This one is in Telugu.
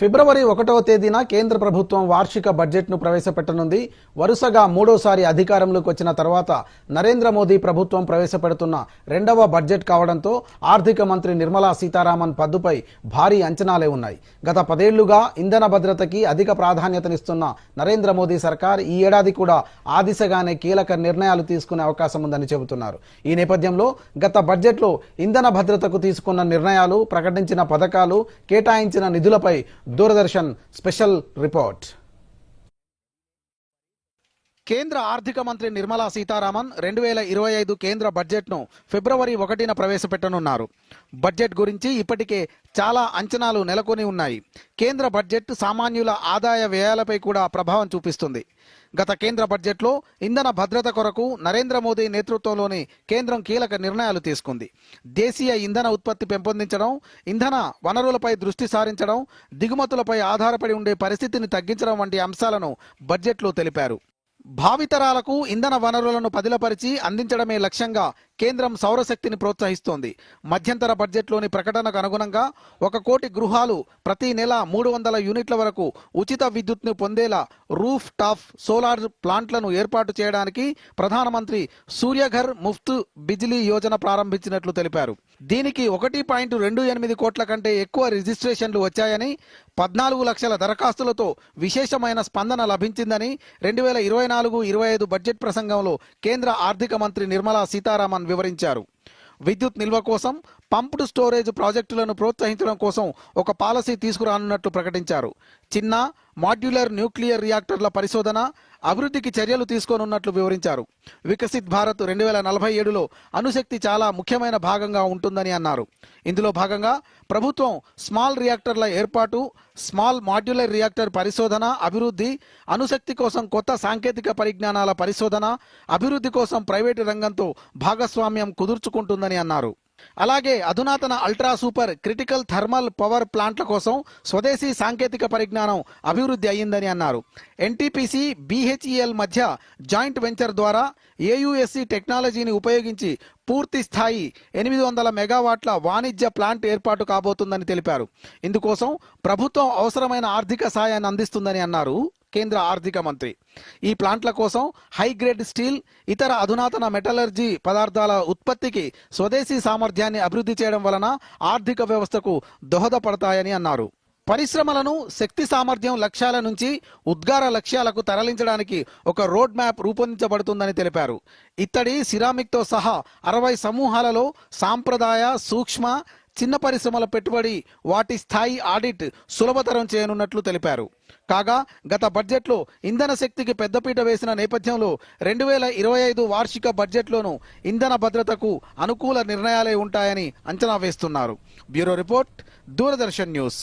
ఫిబ్రవరి ఒకటవ తేదీన కేంద్ర ప్రభుత్వం వార్షిక బడ్జెట్ను ప్రవేశపెట్టనుంది. వరుసగా మూడోసారి అధికారంలోకి వచ్చిన తర్వాత నరేంద్ర మోదీ ప్రభుత్వం ప్రవేశపెడుతున్న రెండవ బడ్జెట్ కావడంతో ఆర్థిక మంత్రి నిర్మలా సీతారామన్ పద్దుపై భారీ అంచనాలే ఉన్నాయి. గత పదేళ్ళుగా ఇంధన భద్రతకి అధిక ప్రాధాన్యతనిస్తున్న నరేంద్ర మోదీ సర్కార్ ఈ ఏడాది కూడా ఆ దిశగానే కీలక నిర్ణయాలు తీసుకునే అవకాశం ఉందని చెబుతున్నారు. ఈ నేపథ్యంలో గత బడ్జెట్లో ఇంధన భద్రతకు తీసుకున్న నిర్ణయాలు ప్రకటించిన పథకాలు కేటాయించిన నిధులపై దూరదర్శన్ స్పెషల్ రిపోర్ట్ కేంద్ర ఆర్థిక మంత్రి నిర్మలా సీతారామన్ రెండు వేల ఇరవై ఐదు కేంద్ర బడ్జెట్ను ఫిబ్రవరి ఒకటిన ప్రవేశపెట్టనున్నారు. బడ్జెట్ గురించి ఇప్పటికే చాలా అంచనాలు నెలకొని ఉన్నాయి. కేంద్ర బడ్జెట్ సామాన్యుల ఆదాయ వ్యయాలపై కూడా ప్రభావం చూపిస్తుంది. గత కేంద్ర బడ్జెట్లో ఇంధన భద్రత కొరకు నరేంద్ర మోదీ నేతృత్వంలోని కేంద్రం కీలక నిర్ణయాలు తీసుకుంది. దేశీయ ఇంధన ఉత్పత్తి పెంపొందించడం ఇంధన వనరులపై దృష్టి సారించడం దిగుమతులపై ఆధారపడి ఉండే పరిస్థితిని తగ్గించడం వంటి అంశాలను బడ్జెట్లో తెలిపారు. భావితరాలకు ఇంధన వనరులను పదిలపరిచి అందించడమే లక్ష్యంగా కేంద్రం సౌరశక్తిని ప్రోత్సహిస్తోంది. మధ్యంతర బడ్జెట్లోని ప్రకటనకు అనుగుణంగా ఒక కోటి గృహాలు ప్రతి నెల మూడు వందల యూనిట్ల వరకు ఉచిత విద్యుత్ను పొందేలా రూఫ్ టాప్ సోలార్ ప్లాంట్లను ఏర్పాటు చేయడానికి ప్రధానమంత్రి సూర్యఘర్ ముఫ్త్ బిజిలీ యోజన ప్రారంభించినట్లు తెలిపారు. దీనికి ఒకటి పాయింట్ రెండు ఎనిమిది కోట్ల కంటే ఎక్కువ రిజిస్ట్రేషన్లు వచ్చాయని పద్నాలుగు లక్షల దరఖాస్తులతో విశేషమైన స్పందన లభించిందని రెండు వేల ఇరవై నాలుగు ఇరవై ఐదు బడ్జెట్ ప్రసంగంలో కేంద్ర ఆర్థిక మంత్రి నిర్మలా సీతారామన్ వివరించారు. విద్యుత్ నిల్వ కోసం పంప్డ్ స్టోరేజ్ ప్రాజెక్టులను ప్రోత్సహించడం కోసం ఒక పాలసీ తీసుకురానున్నట్లు ప్రకటించారు. చిన్న మాడ్యులర్ న్యూక్లియర్ రియాక్టర్ల పరిశోధన అభివృద్ధికి చర్యలు తీసుకోనున్నట్లు వివరించారు. వికసిత్ భారత్ రెండు వేల నలభై ఏడులో అణుశక్తి చాలా ముఖ్యమైన భాగంగా ఉంటుందని అన్నారు. ఇందులో భాగంగా ప్రభుత్వం స్మాల్ రియాక్టర్ల ఏర్పాటు స్మాల్ మాడ్యులర్ రియాక్టర్ పరిశోధన అభివృద్ధి అణుశక్తి కోసం కొత్త సాంకేతిక పరిజ్ఞానాల పరిశోధన అభివృద్ధి కోసం ప్రైవేటు రంగంతో భాగస్వామ్యం కుదుర్చుకుంటుందని అన్నారు. అలాగే అధునాతన ultra super critical thermal power ప్లాంట్ల కోసం స్వదేశీ సాంకేతిక పరిజ్ఞానం అభివృద్ధి అయ్యిందని అన్నారు. ఎన్టీపీసీ బీహెచ్ఈఎల్ మధ్య జాయింట్ వెంచర్ ద్వారా ఏయుఎస్సి టెక్నాలజీని ఉపయోగించి పూర్తి స్థాయి ఎనిమిది వందల మెగావాట్ల వాణిజ్య ప్లాంట్ ఏర్పాటు కాబోతుందని తెలిపారు. ఇందుకోసం ప్రభుత్వం అవసరమైన ఆర్థిక సాయాన్ని అందిస్తుందని అన్నారు. కేంద్ర ఆర్థిక మంత్రి. ఈ ప్లాంట్ల కోసం హై గ్రేడ్ స్టీల్ ఇతర అధునాతన మెటలర్జీ పదార్థాల ఉత్పత్తికి స్వదేశీ సామర్థ్యాన్ని అభివృద్ధి చేయడం వలన ఆర్థిక వ్యవస్థకు దోహదపడతాయని అన్నారు. పరిశ్రమలను శక్తి సామర్థ్యం లక్ష్యాల నుంచి ఉద్గార లక్ష్యాలకు తరలించడానికి ఒక రోడ్ మ్యాప్ రూపొందించబడుతుందని తెలిపారు. ఇత్తడి సిరామిక్తో సహా అరవై సమూహాలలో సాంప్రదాయ సూక్ష్మ చిన్న పరిశ్రమల పెట్టుబడి వాటి స్థాయి ఆడిట్ సులభతరం చేయనున్నట్లు తెలిపారు. కాగా గత బడ్జెట్లో ఇంధన శక్తికి పెద్దపీట వేసిన నేపథ్యంలో రెండు వేల ఇరవై ఐదు వార్షిక బడ్జెట్లోనూ ఇంధన భద్రతకు అనుకూల నిర్ణయాలే ఉంటాయని అంచనా వేస్తున్నారు. Bureau report Doordarshan news.